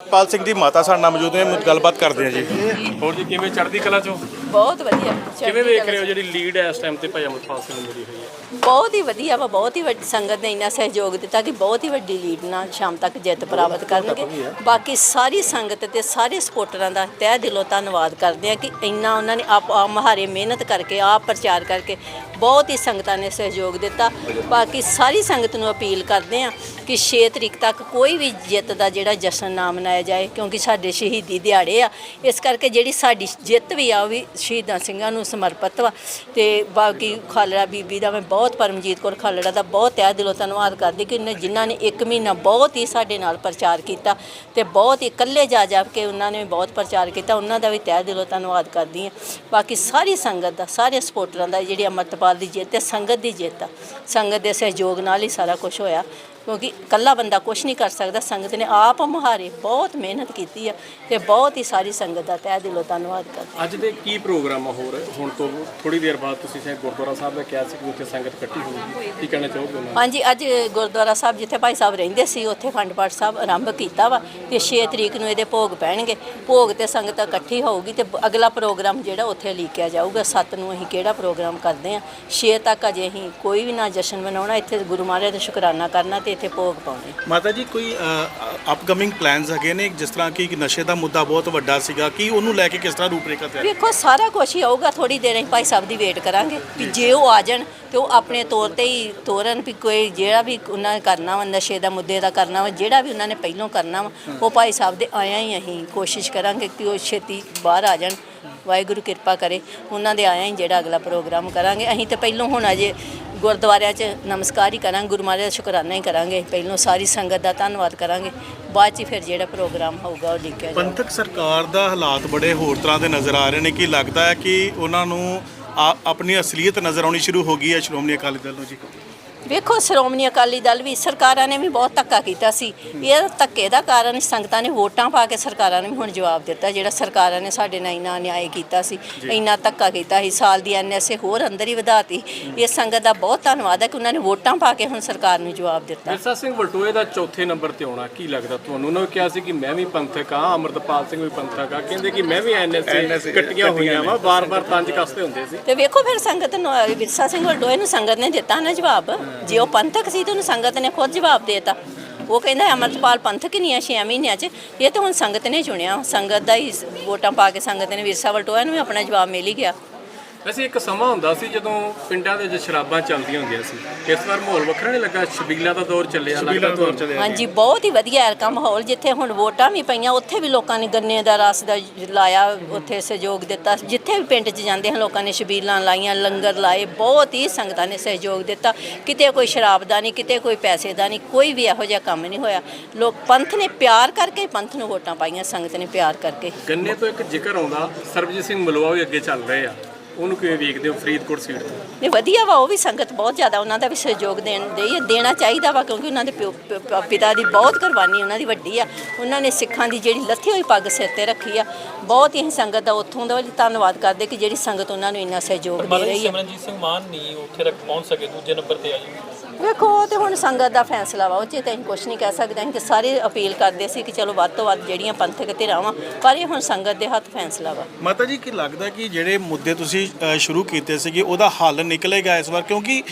ਪਾਲ ਸਿੰਘ ਦੀ ਮਾਤਾ ਸਾਡੇ ਨਾਲ ਮੌਜੂਦ ਨੇ ਗੱਲਬਾਤ ਕਰਦੇ ਹਾਂ ਜੀ। ਹੋਰ ਜੀ ਕਿਵੇਂ ਚੜ੍ਹਦੀ ਕਲਾ ਚੋਂ? ਬਹੁਤ ਵਧੀਆ। ਕਿਵੇਂ ਵੇਖ ਰਹੇ ਹੋ ਜਿਹੜੀ ਲੀਡ ਹੈ ਇਸ ਟਾਈਮ ਤੇ ਭਾਈ ਅਮਰਪਾਲ ਸਿੰਘ ਨੂੰ ਮਿਲੀ ਹੋਈ ਹੈ? ਬਹੁਤ ਹੀ ਵਧੀਆ ਵਾ ਬਹੁਤ ਹੀ ਵੱਡੀ ਸੰਗਤ ਨੇ ਇੰਨਾ ਸਹਿਯੋਗ ਦਿੱਤਾ ਕਿ ਬਹੁਤ ਹੀ ਵੱਡੀ ਲੀਡ ਨਾਲ ਸ਼ਾਮ ਤੱਕ ਜਿੱਤ ਪ੍ਰਾਪਤ ਕਰਨਗੇ। ਬਾਕੀ ਸਾਰੀ ਸੰਗਤ ਤੇ ਸਾਰੇ ਸਪੋਰਟਰਾਂ ਦਾ ਤਹਿ ਦਿਲੋਂ ਧੰਨਵਾਦ ਕਰਦੇ ਆ ਕਿ ਇੰਨਾ ਉਹਨਾਂ ਨੇ ਆਪ ਆ ਮਹਾਰੇ ਮਿਹਨਤ ਕਰਕੇ ਆਪ ਪ੍ਰਚਾਰ ਕਰਕੇ ਬਹੁਤ ਹੀ ਸੰਗਤਾਂ ਨੇ ਸਹਿਯੋਗ ਦਿੱਤਾ। ਬਾਕੀ ਸਾਰੀ ਸੰਗਤ ਨੂੰ ਅਪੀਲ ਕਰਦੇ ਆ ਕਿ 6 ਤਰੀਕ ਤੱਕ ਕੋਈ ਵੀ ਜਿੱਤ ਦਾ ਜਿਹੜਾ ਜਸ਼ਨ ਨਾ ਮਨਾਇਆ ਜਾਏ, ਕਿਉਂਕਿ ਸਾਡੇ ਸ਼ਹੀਦੀ ਦਿਹਾੜੇ ਆ। ਇਸ ਕਰਕੇ ਜਿਹੜੀ ਸਾਡੀ ਜਿੱਤ ਵੀ ਆ, ਉਹ ਵੀ ਸ਼ਹੀਦਾਂ ਸਿੰਘਾਂ ਨੂੰ ਸਮਰਪਿਤ ਵਾ। ਤੇ ਬਾਕੀ ਖਾਲੜਾ ਬੀਬੀ ਦਾ ਮੈਂ ਬਹੁਤ ਪਰਮਜੀਤ ਕੌਰ ਖਾਲੜਾ ਦਾ ਬਹੁਤ ਤਹਿ ਦਿਲੋਂ ਧੰਨਵਾਦ ਕਰਦੀ ਕਿ ਉਹਨੇ ਜਿਨ੍ਹਾਂ ਨੇ ਇੱਕ ਮਹੀਨਾ ਬਹੁਤ ਹੀ ਸਾਡੇ ਨਾਲ ਪ੍ਰਚਾਰ ਕੀਤਾ ਤੇ ਬਹੁਤ ਹੀ ਇਕੱਲੇ ਜਾ ਜਾ ਕੇ ਉਹਨਾਂ ਨੇ ਬਹੁਤ ਪ੍ਰਚਾਰ ਕੀਤਾ, ਉਹਨਾਂ ਦਾ ਵੀ ਤਹਿ ਦਿਲੋਂ ਧੰਨਵਾਦ ਕਰਦੀ ਹਾਂ। ਬਾਕੀ ਸਾਰੀ ਸੰਗਤ ਦਾ, ਸਾਰੇ ਸਪੋਰਟਰਾਂ ਦਾ ਜਿਹੜੀ ਅਮਰਤਪਾਲ ਦੀ ਜਿੱਤ ਹੈ, ਸੰਗਤ ਦੀ ਜਿੱਤ ਆ। ਸੰਗਤ ਦੇ ਸਹਿਯੋਗ ਨਾਲ ਹੀ ਸਾਰਾ ਕੁਝ ਹੋਇਆ। ਕਿਉਂਕਿ ਇਕੱਲਾ ਬੰਦਾ ਕੁਝ ਨਹੀਂ ਕਰ ਸਕਦਾ। ਸੰਗਤ ਨੇ ਆਪ ਮੁਹਾਰੇ ਬਹੁਤ ਮਿਹਨਤ ਕੀਤੀ ਆ ਤੇ ਬਹੁਤ ਹੀ ਸਾਰੀ ਸੰਗਤ ਦਾ ਤਹਿ ਦਿਲੋਂ ਧੰਨਵਾਦ ਕਰਦੀ ਅੱਜ ਦੇ ਕੀ ਪ੍ਰੋਗਰਾਮ ਆ ਹੋਰ? ਹੁਣ ਤੋਂ ਥੋੜੀ ਦੇਰ ਬਾਅਦ ਤੁਸੀਂ ਸ਼ਾਇਦ ਗੁਰਦੁਆਰਾ ਸਾਹਿਬ ਦਾ ਕਿਹਾ ਸੀ ਕਿ ਉੱਥੇ ਸੰਗਤ ਇਕੱਠੀ ਹੋਊਗੀ। ਕੀ ਕਹਿਣਾ ਚਾਹੋਗੇ ਉਹਨਾਂ? ਹਾਂਜੀ ਅੱਜ ਗੁਰਦੁਆਰਾ ਸਾਹਿਬ ਜਿੱਥੇ ਭਾਈ ਸਾਹਿਬ ਰਹਿੰਦੇ ਸੀ ਉੱਥੇ ਅਖੰਡ ਪਾਠ ਸਾਹਿਬ ਆਰੰਭ ਕੀਤਾ ਵਾ ਤੇ 6 ਤਰੀਕ ਨੂੰ ਇਹਦੇ ਭੋਗ ਪੈਣਗੇ। ਭੋਗ ਤੇ ਸੰਗਤ ਇਕੱਠੀ ਹੋਊਗੀ ਤੇ ਅਗਲਾ ਪ੍ਰੋਗਰਾਮ ਜਿਹੜਾ ਉੱਥੇ ਲੀਕਿਆ ਜਾਊਗਾ। 7 ਨੂੰ ਅਸੀਂ ਕਿਹੜਾ ਪ੍ਰੋਗਰਾਮ ਕਰਦੇ ਆ 6 ਤੱਕ ਅਜੇ ਅਸੀਂ ਕੋਈ ਵੀ ਨਾ ਜਸ਼ਨ ਮਨਾਉਣਾ। ਇੱਥੇ ਗੁਰੂ ਮਹਾਰਾਜ ਦਾ ਸ਼ੁਕਰਾਨਾ ਕਰਨਾ ਤੇ ਇੱਥੇ ਭੋਗ ਪਾਉਣੇ ਮਾਤਾ ਜੀ ਕੋਈ ਅਪਕਮਿੰਗ ਪਲਾਨਸ ਹੈਗੇ ਨੇ? ਜਿਸ ਤਰ੍ਹਾਂ ਕਿ ਨਸ਼ੇ ਦਾ ਮੁੱਦਾ ਬਹੁਤ ਵੱਡਾ ਸੀਗਾ ਕਿ ਉਹਨੂੰ ਲੈ ਕੇ ਕਿਸ ਤਰ੍ਹਾਂ ਰੂਪਰੇਖਾ ਤਿਆਰ ਵੇਖੋ ਸਾਰਾ ਕੁਝ ਹੀ ਆਊਗਾ ਥੋੜੀ ਦੇਰ ਅਸੀਂ ਭਾਈ ਸਾਹਿਬ ਦੀ ਵੇਟ ਕਰਾਂਗੇ ਕਿ ਜੇ ਉਹ ਆ ਜਾਣ ਤੇ ਉਹ ਆਪਣੇ ਤੌਰ ਤੇ ਹੀ ਤੋਰਨ ਵੀ ਕੋਈ ਜਿਹੜਾ ਵੀ ਉਹਨਾਂ ਨੇ ਕਰਨਾ ਵਾ ਨਸ਼ੇ ਦਾ ਮੁੱਦੇ ਦਾ ਕਰਨਾ ਵਾ ਜਿਹੜਾ ਵੀ ਉਹਨਾਂ ਨੇ ਪਹਿਲੋਂ ਕਰਨਾ ਵਾ ਉਹ ਭਾਈ ਸਾਹਿਬ ਦੇ ਆਇਆਂ ਹੀ ਅਸੀਂ ਕੋਸ਼ਿਸ਼ ਕਰਾਂਗੇ ਕਿ ਉਹ ਛੇਤੀ ਬਾਹਰ ਆ ਜਾਣ। ਵਾਹਿਗੁਰੂ ਕਿਰਪਾ ਕਰੇ ਉਹਨਾਂ ਦੇ ਆਇਆਂ ਹੀ ਜਿਹੜਾ ਅਗਲਾ ਪ੍ਰੋਗਰਾਮ ਕਰਾਂਗੇ। ਅਸੀਂ ਤੇ ਪਹਿਲੋਂ ਹੁਣ ਅਜੇ ਗੁਰਦੁਆਰਿਆਂ 'ਚ ਨਮਸਕਾਰ ਹੀ ਕਰਾਂਗੇ, ਗੁਰੂ ਮਹਾਰਾਜ ਦਾ ਸ਼ੁਕਰਾਨਾ ਹੀ ਕਰਾਂਗੇ। ਪਹਿਲੋਂ ਸਾਰੀ ਸੰਗਤ ਦਾ ਧੰਨਵਾਦ ਕਰਾਂਗੇ। ਬਾਅਦ 'ਚ ਫਿਰ ਜਿਹੜਾ ਪ੍ਰੋਗਰਾਮ ਹੋਊਗਾ ਉਹ ਲਿਖਿਆ ਜਾਊਗਾ। ਪੰਥਕ ਸਰਕਾਰ ਦਾ ਹਾਲਾਤ ਬੜੇ ਹੋਰ ਤਰ੍ਹਾਂ ਦੇ ਨਜ਼ਰ ਆ ਰਹੇ ਨੇ। ਕਿ ਲੱਗਦਾ ਹੈ ਕਿ ਉਹਨਾਂ ਨੂੰ ਆ- ਆਪਣੀ ਅਸਲੀਅਤ ਨਜ਼ਰ ਆਉਣੀ ਸ਼ੁਰੂ ਹੋ ਗਈ ਹੈ? ਸ਼੍ਰੋਮਣੀ ਅਕਾਲੀ ਦਲ ਨੂੰ ਜੀ। ਵੇਖੋ ਸ਼੍ਰੋਮਣੀ ਅਕਾਲੀ ਦਲ ਵੀ ਸਰਕਾਰਾਂ ਨੇ ਵੀ ਬਹੁਤ ਧੱਕਾ ਕੀਤਾ ਸੀ। ਇਹ ਧੱਕੇ ਦਾ ਕਾਰਨ ਸੰਗਤਾਂ ਨੇ ਵੋਟਾਂ ਪਾ ਕੇ ਸਰਕਾਰਾਂ ਨੇ ਵੀ ਹੁਣ ਜਵਾਬ ਦਿੱਤਾ ਜਿਹੜਾ ਸਰਕਾਰਾਂ ਨੇ ਸਾਡੇ ਨਾਲ ਇੰਨਾ ਅਨਿਆਏ ਕੀਤਾ ਸੀ ਇੰਨਾ ਧੱਕਾ ਕੀਤਾ ਸੀ ਸਾਲ ਦੀ ਐਨਐਸਏ ਹੋਰ ਅੰਦਰ ਹੀ ਵਧਾਤੀ। ਇਹ ਸੰਗਤ ਦਾ ਬਹੁਤ ਧੰਨਵਾਦ ਹੈ ਕਿ ਉਹਨਾਂ ਨੇ ਵੋਟਾਂ ਪਾ ਕੇ ਹੁਣ ਸਰਕਾਰ ਨੂੰ ਜਵਾਬ ਦਿੱਤਾ। ਮਿਰਜ਼ਾ ਸਿੰਘ ਵਲਟੋਏ ਦਾ ਚੌਥੇ ਨੰਬਰ ਤੇ ਆਉਣਾ ਕੀ ਲੱਗਦਾ ਤੁਹਾਨੂੰ? ਉਹਨਾਂ ਨੇ ਕਿਹਾ ਸੀ ਕਿ ਮੈਂ ਵੀ ਪੰਥਕ ਆ ਅਮਰਤਪਾਲ ਸਿੰਘ ਵੀ ਪੰਥਕ ਆ। ਕਹਿੰਦੇ ਕਿ ਮੈਂ ਵੀ ਐਨਐਸਏ ਕੱਟੀਆਂ ਹੋਈਆਂ ਵਾ ਬਾਰ-ਬਾਰ ਤੰਜ ਕੱਸਦੇ ਹੁੰਦੇ ਸੀ। ਤੇ ਵੇਖੋ ਫਿਰ ਸੰਗਤ ਨੂੰ ਵਿਰਸਾ ਸਿੰਘ ਵਲਟੋਏ ਨੂੰ ਸੰਗਤ ਨੇ ਦਿੱਤਾ ਨਾ ਜਵਾਬ। ਜੇ ਉਹ ਪੰਥਕ ਸੀ ਤਾਂ ਉਹਨੂੰ ਸੰਗਤ ਨੇ ਖੁਦ ਜਵਾਬ ਦੇਤਾ। ਉਹ ਕਹਿੰਦਾ, ਅਮਰਤਪਾਲ ਪੰਥਕ ਹੀ ਨਹੀਂ ਆ 6 ਮਹੀਨਿਆਂ 'ਚ। ਇਹ ਤਾਂ ਹੁਣ ਸੰਗਤ ਨੇ ਚੁਣਿਆ। ਸੰਗਤ ਦਾ ਹੀ ਵੋਟਾਂ ਪਾ ਕੇ ਸੰਗਤ ਨੇ ਵਿਰਸਾ ਵਲਟੋਇਆ ਨੂੰ ਵੀ ਆਪਣਾ ਜਵਾਬ ਮਿਲ ਹੀ ਗਿਆ। ਵੈਸੇ ਇੱਕ ਸਮਾਂ ਹੁੰਦਾ ਸੀ ਜਦੋਂ ਪਿੰਡਾਂ ਦੇ ਵਿੱਚ ਸ਼ਰਾਬਾਂ ਚੱਲਦੀਆਂ ਹੁੰਦੀਆਂ ਸੀ। ਇਸ ਵਾਰ ਮਾਹੌਲ ਵੱਖਰਾ ਨਹੀਂ ਲੱਗਾ ਛਬੀਲਾਂ ਦਾ ਦੌਰ ਚੱਲਿਆ ਲੱਗਦਾ ਤੁਹਾਨੂੰ? ਹਾਂਜੀ ਬਹੁਤ ਹੀ ਵਧੀਆ ਐਰਕਾ ਮਾਹੌਲ ਜਿੱਥੇ ਹੁਣ ਵੋਟਾਂ ਵੀ ਪਈਆਂ ਉੱਥੇ ਵੀ ਲੋਕਾਂ ਨੇ ਗੰਨੇ ਦਾ ਰਸ ਦਾ ਲਾਇਆ ਉੱਥੇ ਸਹਿਯੋਗ ਦਿੱਤਾ। ਜਿੱਥੇ ਵੀ ਪਿੰਡ 'ਚ ਜਾਂਦੇ ਹਨ ਲੋਕਾਂ ਨੇ ਛਬੀਲਾਂ ਲਾਈਆਂ ਲੰਗਰ ਲਾਏ ਬਹੁਤ ਹੀ ਸੰਗਤਾਂ ਨੇ ਸਹਿਯੋਗ ਦਿੱਤਾ। ਕਿਤੇ ਕੋਈ ਸ਼ਰਾਬ ਦਾ ਨਹੀਂ ਕਿਤੇ ਕੋਈ ਪੈਸੇ ਦਾ ਨਹੀਂ ਕੋਈ ਵੀ ਇਹੋ ਜਿਹਾ ਕੰਮ ਨਹੀਂ ਹੋਇਆ। ਲੋਕ ਪੰਥ ਨੇ ਪਿਆਰ ਕਰਕੇ ਪੰਥ ਨੂੰ ਵੋਟਾਂ ਪਾਈਆਂ ਸੰਗਤ ਨੇ ਪਿਆਰ ਕਰਕੇ। ਗੰਨੇ ਤੋਂ ਇੱਕ ਜ਼ਿਕਰ ਆਉਂਦਾ ਸਰਬਜੀਤ ਸਿੰਘ ਮਲਵਾ ਵੀ ਅੱਗੇ ਚੱਲ ਰਹੇ ਆ। ਉਹਨੂੰ ਕਿਵੇਂ ਵੇਖਦੇ ਹੋ ਫਰੀਦਕੋਟ ਸੀਟ ਤੋਂ? ਨਹੀਂ ਵਧੀਆ ਵਾ ਉਹ ਵੀ ਸੰਗਤ ਬਹੁਤ ਜ਼ਿਆਦਾ ਉਹਨਾਂ ਦਾ ਵੀ ਸਹਿਯੋਗ ਦੇਣ ਦੇ ਦੇਣਾ ਚਾਹੀਦਾ ਵਾ ਕਿਉਂਕਿ ਉਹਨਾਂ ਦੇ ਪਿਓ- ਪਿਤਾ ਦੀ ਬਹੁਤ ਕੁਰਬਾਨੀ ਉਹਨਾਂ ਦੀ ਵੱਡੀ ਆ। ਉਹਨਾਂ ਨੇ ਸਿੱਖਾਂ ਦੀ ਜਿਹੜੀ ਲੱਥੀ ਹੋਈ ਪੱਗ ਸਿਰ ਤੇ ਰੱਖੀ ਆ। ਬਹੁਤ ਹੀ ਅਸੀਂ ਸੰਗਤ ਦਾ ਉੱਥੋਂ ਦਾ ਵੀ ਧੰਨਵਾਦ ਕਰਦੇ ਕਿ ਜਿਹੜੀ ਸੰਗਤ ਉਹਨਾਂ ਨੂੰ ਇੰਨਾ ਸਹਿਯੋਗ ਦੇ ਮਹਾਰਾਜ ਰਹੀ ਹੈ ਸਿਮਰਨਜੀਤ ਸਿੰਘ ਮਾਨ ਨਹੀਂ ਉੱਥੇ ਤੱਕ ਪਹੁੰਚ ਸਕੇ ਦੂਜੇ ਨੰਬਰ ਤੇ ਆ ਜੀ। ਵੇਖੋ ਉਹ ਤੇ ਹੁਣ ਸੰਗਤ ਦਾ ਫੈਸਲਾ ਵਾ ਉਹ 'ਚ ਤਾਂ ਅਸੀਂ ਕੁਝ ਨਹੀਂ ਕਹਿ ਸਕਦੇ। ਅਸੀਂ ਤੇ ਸਾਰੇ ਅਪੀਲ ਕਰਦੇ ਸੀ ਕਿ ਚਲੋ ਵੱਧ ਤੋਂ ਵੱਧ ਜਿਹੜੀਆਂ ਪੰਥਕ ਧਿਰਾਂ ਵਾ ਪਰ ਇਹ ਹੁਣ ਸੰਗਤ ਦੇ ਹੱਥ ਫੈਸਲਾ ਵਾ। ਮਾਤਾ ਜੀ ਕੀ ਲੱਗਦਾ ਕਿ ਜਿਹੜੇ ਮੁੱਦੇ ਤੁਸੀਂ ਸ਼ੁਰੂ ਕੀਤੇ ਸੀਗੇ ਉਹਦਾ ਹੱਲ ਨਿਕਲੇਗਾ ਇਸ ਵਾਰ ਕਿਉਂਕਿ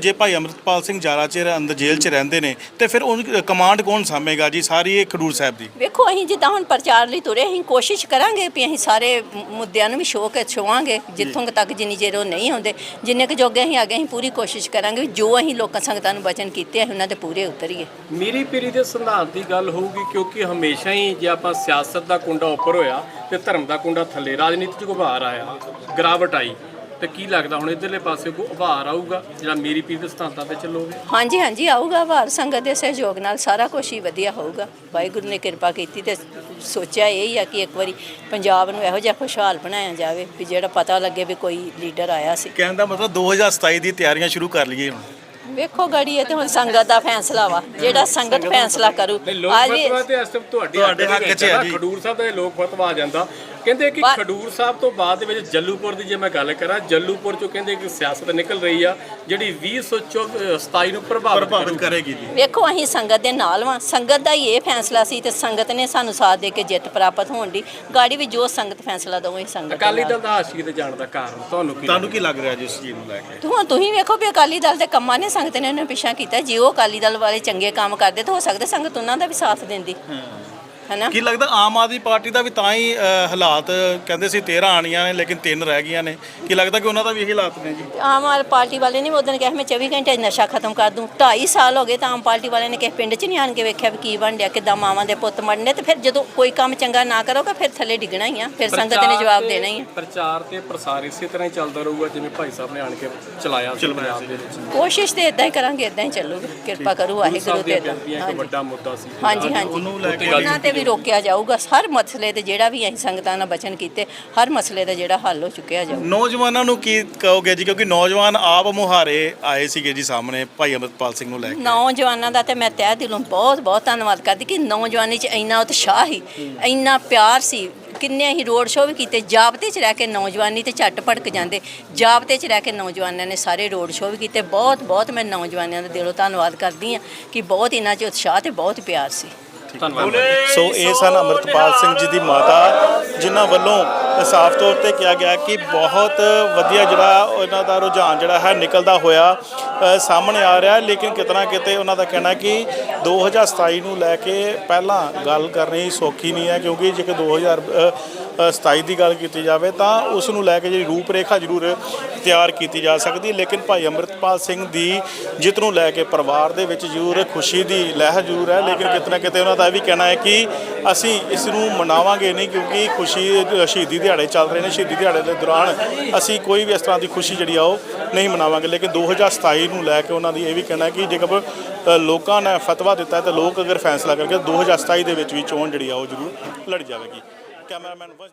ਜੇ ਭਾਈ ਅਮਰਤਪਾਲ ਸਿੰਘ ਜਾਰਾ ਚਿਰ ਅੰਦਰ ਜੇਲ੍ਹ 'ਚ ਰਹਿੰਦੇ ਨੇ ਤੇ ਫਿਰ ਉਹ ਕਮਾਂਡ ਕੌਣ ਸਾਂਭੇਗਾ ਜੀ? ਸਾਰੀ ਇਹ ਖਡੂਰ ਸਾਹਿਬ ਦੀ। ਵੇਖੋ ਅਸੀਂ ਜਿੱਦਾਂ ਹੁਣ ਪ੍ਰਚਾਰ ਲਈ ਤੁਰੇ ਅਸੀਂ ਕੋਸ਼ਿਸ਼ ਕਰਾਂਗੇ ਵੀ ਅਸੀਂ ਸਾਰੇ ਮੁੱਦਿਆਂ ਨੂੰ ਵੀ ਸ਼ੋਅ ਕੇ ਛੋਵਾਂਗੇ ਜਿੱਥੋਂ ਤੱਕ ਜਿੰਨੀ ਚਿਰ ਉਹ ਨਹੀਂ ਆਉਂਦੇ। ਜਿੰਨੇ ਕੁ ਜੋਗੇ ਅਸੀਂ ਅੱਗੇ ਅਸੀਂ ਪੂਰੀ ਕੋਸ਼ਿਸ਼ ਕਰਾਂਗੇ ਵੀ ਜੋ ਅਸੀਂ ਲੋਕਾਂ ਸੰਗਤਾਂ ਨੂੰ ਬਚਨ ਕੀਤੇ ਆ ਉਹਨਾਂ ਤੇ ਪੂਰੇ ਉਤਰੀਏ। ਮੀਰੀ ਪੀਰੀ ਦੇ ਸਿਧਾਂਤ ਦੀ ਗੱਲ ਹੋਊਗੀ ਕਿਉਂਕਿ ਹਮੇਸ਼ਾ ਹੀ ਜੇ ਆਪਾਂ ਸਿਆਸਤ ਦਾ ਕੁੰਡਾ ਉੱਪਰ ਹੋਇਆ ਤੇ ਧਰਮ ਦਾ ਕੁੰਡਾ ਥੱਲੇ ਰਾਜਨੀਤੀ 'ਚ ਉਭਾਰ ਆਇਆ? ਗਿਰਾਵਟ ਆਈ। ਤੇ ਕੀ ਲੱਗਦਾ ਹੁਣ ਇਧਰਲੇ ਪਾਸੇ ਕੋ ਉਭਾਰ ਆਊਗਾ? ਜਿਹੜਾ ਮੀਰੀ ਪੀਰੀ ਦੇ ਸਿਧਾਂਤਾਂ ਤੇ ਚੱਲੋਗੇ? ਹਾਂਜੀ ਹਾਂਜੀ ਆਊਗਾ ਵਾਰ ਸੰਗਤ ਦੇ ਸਹਿਯੋਗ ਨਾਲ ਸਾਰਾ ਕੁਝ ਹੀ ਵਧੀਆ ਹੋਊਗਾ। ਵਾਹਿਗੁਰੂ ਨੇ ਕਿਰਪਾ ਕੀਤੀ ਤੇ ਸੋਚਿਆ ਇਹ ਹੀ ਆ ਕਿ ਇੱਕ ਵਾਰੀ ਪੰਜਾਬ ਨੂੰ ਇਹੋ ਜਿਹਾ ਖੁਸ਼ਹਾਲ ਬਣਾਇਆ ਜਾਵੇ ਵੀ ਜਿਹੜਾ ਪਤਾ ਲੱਗੇ ਵੀ ਕੋਈ ਲੀਡਰ ਆਇਆ ਸੀ। ਕਹਿਣ ਦਾ ਮਤਲਬ 2027 ਦੀ ਤਿਆਰੀਆਂ ਸ਼ੁਰੂ ਕਰ ਲਈਏ ਹੁਣ। ਵੇਖੋ ਗੜੀ ਇਹ ਤੇ ਹੁਣ ਸੰਗਤ ਦਾ ਫੈਸਲਾ ਵਾ ਜਿਹੜਾ ਸੰਗਤ ਫੈਸਲਾ ਕਰੂ। ਨਹੀਂ ਲੋਕ ਅੱਜ ਵੀ- ਫਤਵਾ ਤੇ ਇਸ ਟਾਈਮ ਤੁਹਾਡੇ ਹੱਕ 'ਚ ਹੈ ਜੀ। ਖਡੂਰ ਸਾਹਿਬ ਦਾ ਇਹ ਲੋਕ ਫਤਵਾ ਆ ਜਾਂਦਾ। ਕਹਿੰਦੇ ਕਿ ਖਡੂਰ ਸਾਹਿਬ ਤੋਂ ਬਾਅਦ ਦੇ ਵਿੱਚ ਜੱਲੂਪੁਰ ਦੀ ਜੇ ਮੈਂ ਗੱਲ ਕਰਾਂ ਜੱਲੂਪੁਰ ਚੋਂ ਕਹਿੰਦੇ ਕਿ ਸਿਆਸਤ ਨਿਕਲ ਰਹੀ ਆ ਜਿਹੜੀ 2027 ਨੂੰ ਪ੍ਰਭਾਵਿਤ ਕਰੂਗੀ। ਵੇਖੋ ਅਸੀਂ ਸੰਗਤ ਦੇ ਨਾਲ ਵਾਂ। ਸੰਗਤ ਦਾ ਹੀ ਇਹ ਫੈਸਲਾ ਸੀ ਤੇ ਸੰਗਤ ਨੇ ਸਾਨੂੰ ਸਾਥ ਦੇ ਕੇ ਜਿੱਤ ਪ੍ਰਾਪਤ ਹੋਣ ਦੀ ਗਾੜੀ ਵੀ ਜੋ ਸੰਗਤ ਫੈਸਲਾ ਦਊਗੀ ਸੰਗਤ ਅਕਾਲੀ। ਦਲ ਦਾ ਆਸ਼ੀਕ ਤੇ ਜਾਣ ਦਾ ਕਾਰਨ ਤੁਹਾਨੂੰ ਕੀ ਤੁਹਾਨੂੰ ਕੀ ਲੱਗ ਰਿਹਾ ਜੀ ਇਸ ਚੀਜ਼ ਨੂੰ ਲੈ ਕੇ? ਤੂੰ ਤੁਸੀਂ ਵੇਖੋ ਵੀ ਅਕਾਲੀ ਦਲ ਦੇ ਕੰਮਾਂ ਨੇ ਸੰਗਤ ਨੇ ਉਹਨੂੰ ਪਿੱਛਾ ਕੀਤਾ। ਜੇ ਉਹ ਅਕਾਲੀ ਦਲ ਵਾਲੇ ਚੰਗੇ ਕੰਮ ਕਰਦੇ ਤਾਂ ਹੋ ਸਕਦਾ ਸੰਗਤ ਉਹਨਾਂ ਦਾ ਵੀ ਸਾਥ ਦਿੰਦੀ। ਹੈਨਾ? ਕੀ ਲੱਗਦਾ ਆਮ ਆਦਮੀ ਪਾਰਟੀ ਦਾ ਵੀ ਤਾਂ ਹੀ ਅ, ਹਾਲਾਤ ਕਹਿੰਦੇ ਸੀ 13 ਆਣੀਆਂ ਨੇ ਲੇਕਿਨ 3 ਰਹਿ ਗਈਆਂ ਨੇ। ਕੀ ਲੱਗਦਾ ਕਿ ਉਹਨਾਂ ਦਾ ਵੀ ਇਹੀ ਹਾਲਾਤ ਨੇ ਜੀ? ਆਮ ਆਦਮੀ ਪਾਰਟੀ ਵਾਲੇ ਨੇ ਉਦੋਂ ਕਿਹਾ ਮੈਂ 24 ਘੰਟੇ 'ਚ ਨਸ਼ਾ ਖਤਮ ਕਰ ਦੂੰ। 2.5 ਸਾਲ ਹੋ ਗਏ ਤਾਂ ਆਮ ਪਾਰਟੀ ਵਾਲਿਆਂ ਨੇ ਕਿਸੇ ਪਿੰਡ 'ਚ ਨਹੀਂ ਆਣ ਕੇ ਵੇਖਿਆ ਵੀ ਕੀ ਬਣ ਰਿਹਾ ਕਿੱਦਾਂ ਮਾਵਾਂ ਦੇ ਪੁੱਤ ਮਰਨੇ ਤੇ ਫਿਰ ਜਦੋਂ ਕੋਈ ਕੰਮ ਚੰਗਾ ਨਾ ਕਰੋਗਾ ਫਿਰ ਥੱਲੇ ਡਿੱਗਣਾ ਹੀ ਆ ਫਿਰ ਸੰਗਤ ਨੇ ਜਵਾਬ ਦੇਣਾ ਹੀ ਆ। ਪ੍ਰਚਾਰ ਤੇ ਪ੍ਰਸਾਰ ਇਸੇ ਤਰ੍ਹਾਂ ਹੀ ਚੱਲਦਾ ਰਹੂਗਾ ਜਿਵੇਂ ਭਾਈ ਸਾਹਿਬ ਨੇ ਆਣ ਕੇ ਚਲਾਇਆ ਸੀ ਪੰਜਾਬ ਦੇ ਵਿੱਚ। ਕੋਸ਼ਿਸ਼ ਤੇ ਇਦਾਂ ਹੀ ਕਰਾਂਗੇ ਇਦਾਂ ਹੀ ਚੱਲੂਗੀ। ਕਿਰਪਾ ਕਰੂ ਵਾਹਿਗੁਰੂ ਸਾਹਿਬ ਤੇ ਦੀਆਂ ਬੇਨਤੀਆਂ ਇੱਕ ਵੱਡਾ ਮੁੱਦਾ ਸੀ। ਹਾਂਜੀ ਹਾਂਜੀ। ਉਹਨੂੰ ਲੈ ਕੇ ਉਹਨਾਂ ਤੇ ਵੀ ਰੋਕਿਆ ਜਾਊਗਾ। ਹਰ ਮਸਲੇ ਤੇ ਜਿਹੜਾ ਵੀ ਅਸੀਂ ਸੰਗਤਾਂ ਨਾਲ ਬਚਨ ਕੀਤੇ ਹਰ ਮਸਲੇ ਦਾ ਜਿਹੜਾ ਹੱਲ ਹੋ ਚੁੱਕਿਆ ਜਾਊ। ਨੌਜਵਾਨਾਂ ਨੂੰ ਕੀ ਕਹੋਗੇ ਜੀ? ਕਿਉਂਕਿ ਨੌਜਵਾਨ ਆਪ ਮੁਹਾਰੇ ਆਏ ਸੀਗੇ ਜੀ ਸਾਹਮਣੇ ਭਾਈ ਅਮਰਪਾਲ ਸਿੰਘ ਨੂੰ ਲੈ ਕੇ। ਨੌਜਵਾਨਾਂ ਦਾ ਤੇ ਮੈਂ ਤਹਿ ਦਿਲੋਂ ਬਹੁਤ ਬਹੁਤ ਧੰਨਵਾਦ ਕਰਦੀ ਕਿ ਨੌਜਵਾਨੀ 'ਚ ਇੰਨਾ ਉਤਸ਼ਾਹ ਸੀ ਇੰਨਾ ਪਿਆਰ ਸੀ। ਕਿੰਨੇ ਹੀ ਰੋਡ ਸ਼ੋਅ ਵੀ ਕੀਤੇ ਜਾਬਤੇ 'ਚ ਰਹਿ ਕੇ ਨੌਜਵਾਨੀ ਤੇ ਝੱਟ ਭੜਕ ਜਾਂਦੇ ਜਾਬਤੇ 'ਚ ਰਹਿ ਕੇ ਨੌਜਵਾਨਾਂ ਨੇ ਸਾਰੇ ਰੋਡ ਸ਼ੋਅ ਵੀ ਕੀਤੇ। ਬਹੁਤ ਬਹੁਤ ਮੈਂ ਨੌਜਵਾਨਾਂ ਦਾ ਦਿਲੋਂ ਧੰਨਵਾਦ ਕਰਦੀ ਹਾਂ ਕਿ ਬਹੁਤ ਇਹਨਾਂ 'ਚ ਉਤਸ਼ਾਹ ਤੇ ਬਹੁਤ ਪਿਆਰ ਸੀ। ਧੰਨਵਾਦ। ਸੋ ਇਹ ਸਨ ਅਮਰਤਪਾਲ ਸਿੰਘ ਜੀ ਦੀ ਮਾਤਾ ਜਿਨ੍ਹਾਂ ਵੱਲੋਂ ਸਾਫ਼ ਤੌਰ ਤੇ ਕਿਹਾ ਗਿਆ ਕਿ ਬਹੁਤ ਵਧੀਆ ਜਿਹੜਾ ਉਹਨਾਂ ਦਾ ਰੁਝਾਨ ਜਿਹੜਾ ਹੈ ਨਿਕਲਦਾ ਹੋਇਆ ਸਾਹਮਣੇ ਆ ਰਿਹਾ ਲੇਕਿਨ ਕਿਤਨਾ ਕਿਤੇ ਉਹਨਾਂ ਦਾ ਕਹਿਣਾ ਕਿ 2027 ਨੂੰ ਲੈ ਕੇ ਪਹਿਲਾਂ ਗੱਲ ਕਰਨੀ ਸੌਖੀ ਨਹੀਂ ਹੈ ਕਿਉਂਕਿ ਜੇ 2000 27 ਦੀ ਗੱਲ ਕੀਤੀ ਜਾਵੇ ਤਾਂ ਉਸ ਨੂੰ ਲੈ ਕੇ ਜਿਹੜੀ ਰੂਪਰੇਖਾ ਜ਼ਰੂਰ ਤਿਆਰ ਕੀਤੀ ਜਾ ਸਕਦੀ ਲੇਕਿਨ ਭਾਈ ਅਮਰਤਪਾਲ ਸਿੰਘ ਦੀ ਜਿੱਤ ਨੂੰ ਲੈ ਕੇ ਪਰਿਵਾਰ ਦੇ ਵਿੱਚ ਜ਼ਰੂਰ ਖੁਸ਼ੀ ਦੀ ਲਹਿਰ ਜ਼ਰੂਰ ਹੈ। ਲੇਕਿਨ ਕਿਤਨਾ ਕਿਤੇ ਉਹਨਾਂ ਦਾ ਇਹ ਵੀ ਕਹਿਣਾ ਹੈ ਕਿ ਅਸੀਂ ਇਸ ਨੂੰ ਮਨਾਵਾਂਗੇ ਨਹੀਂ ਕਿਉਂਕਿ ਖੁਸ਼ੀ ਸ਼ਹੀਦੀ ਦਿਹਾੜੇ ਚੱਲ ਰਹੇ ਨੇ। ਸ਼ਹੀਦੀ ਦਿਹਾੜੇ ਦੇ ਦੌਰਾਨ ਅਸੀਂ ਕੋਈ ਵੀ ਇਸ ਤਰ੍ਹਾਂ ਦੀ ਖੁਸ਼ੀ ਜਿਹੜੀ ਆ ਉਹ ਨਹੀਂ ਮਨਾਵਾਂਗੇ। ਲੇਕਿਨ 2027 ਨੂੰ ਲੈ ਕੇ ਉਹਨਾਂ ਦੀ ਇਹ ਵੀ ਕਹਿਣਾ ਹੈ ਕਿ ਜੇਕਰ ਲੋਕਾਂ ਨੇ ਫਤਵਾ ਦਿੱਤਾ ਤਾਂ ਲੋਕ ਅਗਰ ਫੈਸਲਾ ਕਰਕੇ 2027 ਦੇ ਵਿੱਚ ਵੀ ਚੋਣ ਜਿਹੜੀ ਆ ਉਹ ਜ਼ਰੂਰ ਲੜ ਜਾਵੇਗੀ। ਕੈਮਰਾਮੈਨ ਵੰਸ਼